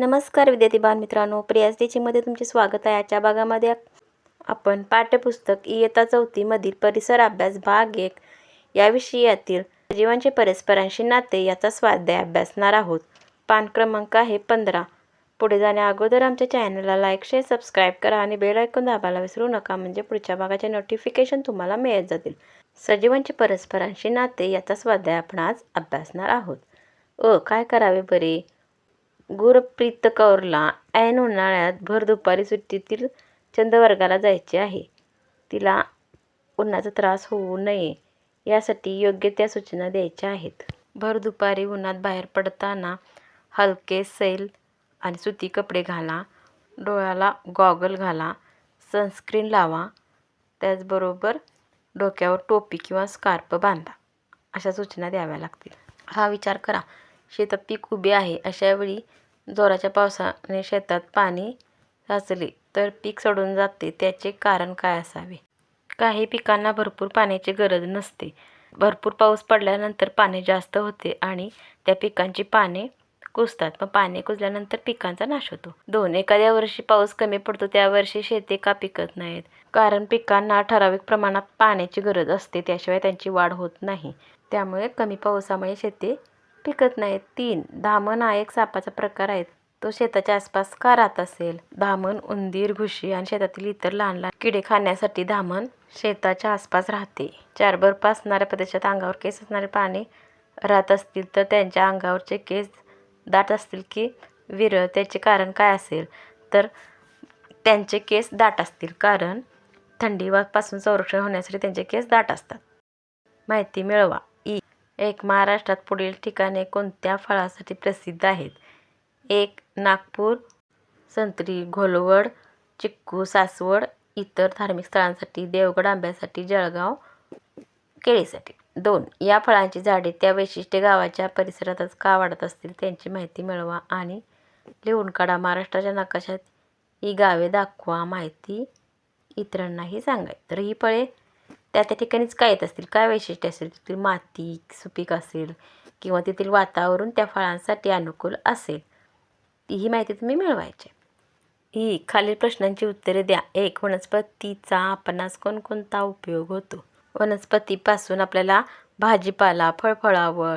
नमस्कार विद्यार्थी बालमित्रांनो प्रियास टीचिंगमध्ये तुमचे स्वागत आहे. आजच्या भागामध्ये आपण पाठ्यपुस्तक इयत्ता चौथीमधील परिसर अभ्यास भाग एक या विषयातील जीवांचे परस्परांशी नाते याचा स्वाध्याय अभ्यासणार आहोत. पान क्रमांक आहे पंधरा. पुढे जाण्या अगोदर आमच्या चॅनलला लाईक शेअर सबस्क्राईब करा आणि बेल ऐकून दाबायला विसरू नका म्हणजे पुढच्या भागाचे नोटिफिकेशन तुम्हाला मिळत जातील. सजीवांचे परस्परांशी नाते याचा स्वाध्याय आपण आज अभ्यासणार आहोत. अ काय करावे बरे? गुरप्रीत कौरला ऐन उन्हाळ्यात भर दुपारी सुट्टीतील चंदवर्गाला जायचे आहे. तिला उन्हाचा त्रास होऊ नये यासाठी योग्य त्या सूचना द्यायच्या आहेत. भर दुपारी उन्हात बाहेर पडताना हलके सैल आणि सुती कपडे घाला डोळ्याला गॉगल घाला सनस्क्रीन लावा त्याचबरोबर डोक्यावर टोपी किंवा स्कार्फ बांधा अशा सूचना द्याव्या लागतील. हा विचार करा. शेतात पीक उभे आहे अशावेळी जोराच्या पावसाने शेतात पाणी साचले तर पीक सडून जाते त्याचे कारण काय असावे? काही पिकांना भरपूर पाण्याची गरज नसते. भरपूर पाऊस पडल्यानंतर पाणी जास्त होते आणि त्या पिकांची पाने कुजतात. मग पाने कुजल्यानंतर पिकांचा नाश होतो. दोन एखाद्या वर्षी पाऊस कमी पडतो त्या वर्षी शेती का पिकत नाहीत? कारण पिकांना ठराविक प्रमाणात पाण्याची गरज असते त्याशिवाय त्यांची वाढ होत नाही. त्यामुळे कमी पावसामुळे शेती पिकत नाहीत. तीन धामण हा एक सापाचा प्रकार आहे. तो शेताच्या आसपास का राहत असेल? धामण उंदीर घुशी आणि शेतातील इतर लहान लहान किडे खाण्यासाठी धामण शेताच्या आसपास राहते. चार बर्फ असणाऱ्या प्रदेशात अंगावर केस असणारे प्राणी राहत असतील तर त्यांच्या अंगावरचे केस दाट असतील की विरळ त्याचे कारण काय असेल तर त्यांचे केस दाट असतील. कारण थंडीपासून संरक्षण होण्यासाठी त्यांचे केस दाट असतात. माहिती मिळवा. एक महाराष्ट्रात पुढील ठिकाणे कोणत्या फळासाठी प्रसिद्ध आहेत? एक नागपूर संत्री घोलवड चिक्कू सासवड इतर धार्मिक स्थळांसाठी देवगड आंब्यासाठी जळगाव केळीसाठी. दोन या फळांची झाडे त्या वैशिष्ट्य गावाच्या परिसरातच का वाढत असतील त्यांची माहिती मिळवा आणि लिहून काढा महाराष्ट्राच्या नकाशात. ही गावे दाखवा माहिती इतरांनाही सांगा तर ही फळे त्या त्या ठिकाणीच काय येत असतील? काय वैशिष्ट्य असेल? तिथील माती सुपीक असेल किंवा तेथील वातावरण त्या फळांसाठी अनुकूल असेल? ही माहिती तुम्ही मिळवायची. ही खालील प्रश्नांची उत्तरे द्या. एक वनस्पतीचा आपणास कोणकोणता उपयोग होतो? वनस्पतीपासून आपल्याला भाजीपाला फळफळावळ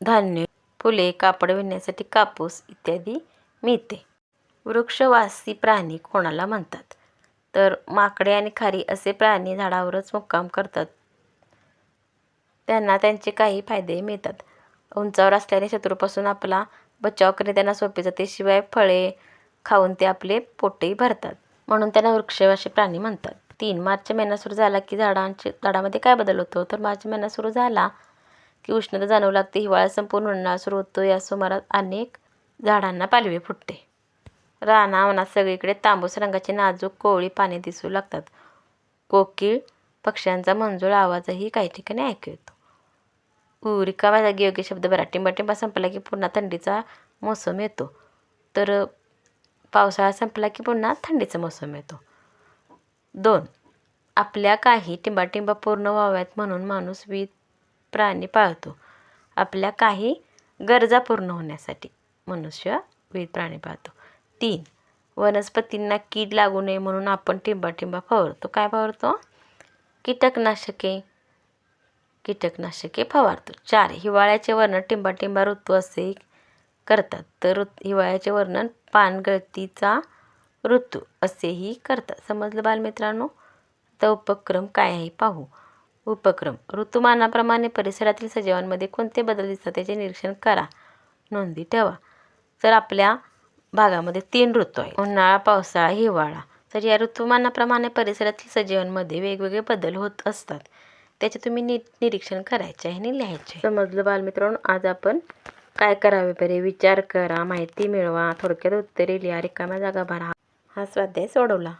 धान्य फुले कापड विणण्यासाठी कापूस इत्यादी मिळते. वृक्षवासी प्राणी कोणाला म्हणतात? तर माकडे आणि खारी असे प्राणी झाडावरच मुक्काम करतात. त्यांना त्यांचे काही फायदे मिळतात. उंचावर असल्याने शत्रूपासून आपला बचाव करणे त्यांना सोपे जाते. शिवाय फळे खाऊन ते आपले पोटही भरतात. म्हणून त्यांना वृक्षवासी प्राणी म्हणतात. तीन मार्च महिना सुरू झाला की झाडांचे झाडामध्ये काय बदल होतो? तर मार्च महिना सुरू झाला की उष्णता जाणवू लागते. हिवाळा संपूर्ण उन्हाळा सुरू होतो. या सुमारात अनेक झाडांना पालवी फुटते. रानावनात सगळीकडे तांबूस रंगाची नाजूक कोवळी पाने दिसू लागतात. कोकिळ पक्ष्यांचा मंजूळ आवाजही काही ठिकाणी ऐकू येतो उरिकावा जागी योग्य शब्द बरा टिंबाटिंबा संपला की पुन्हा थंडीचा मोसम येतो. तर पावसाळा संपला की पुन्हा थंडीचा मोसम येतो. दोन आपल्या काही टिंबाटिंबा पूर्ण व्हाव्यात म्हणून माणूस वीज प्राणी पाळतो. आपल्या काही गरजा पूर्ण होण्यासाठी मनुष्य विविध प्राणी पाळतो. तीन. वनस्पतींना कीड लागू नये म्हणून आपण टिंबाटिंबा फवारतो. काय फवारतो? कीटकनाशके. कीटकनाशके फवारतो. चार. हिवाळ्याचे वर्णन टिंबाटिंबा ऋतू असे करतात. तर हिवाळ्याचे वर्णन पानगळतीचा ऋतू असेही करतात. समजलं बालमित्रांनो? तर उपक्रम काय आहे पाहू. उपक्रम. ऋतुमानाप्रमाणे परिसरातील सजीवांमध्ये कोणते बदल दिसतात त्याचे निरीक्षण करा. नोंदी ठेवा. तर आपल्या भागामध्ये तीन ऋतू आहे उन्हाळा पावसाळा हिवाळा. तर या ऋतुमानाप्रमाणे परिसरातील सजीवांमध्ये वेगवेगळे बदल होत असतात. त्याचे तुम्ही नी निरीक्षण करायचे आहे आणि लिहायचे. समजलं बालमित्रांनो आज आपण काय करावे बरे? विचार करा माहिती मिळवा थोडक्यात उत्तरे लिहा रिकाम्या जागा भरा. हा स्वाध्याय सोडवला.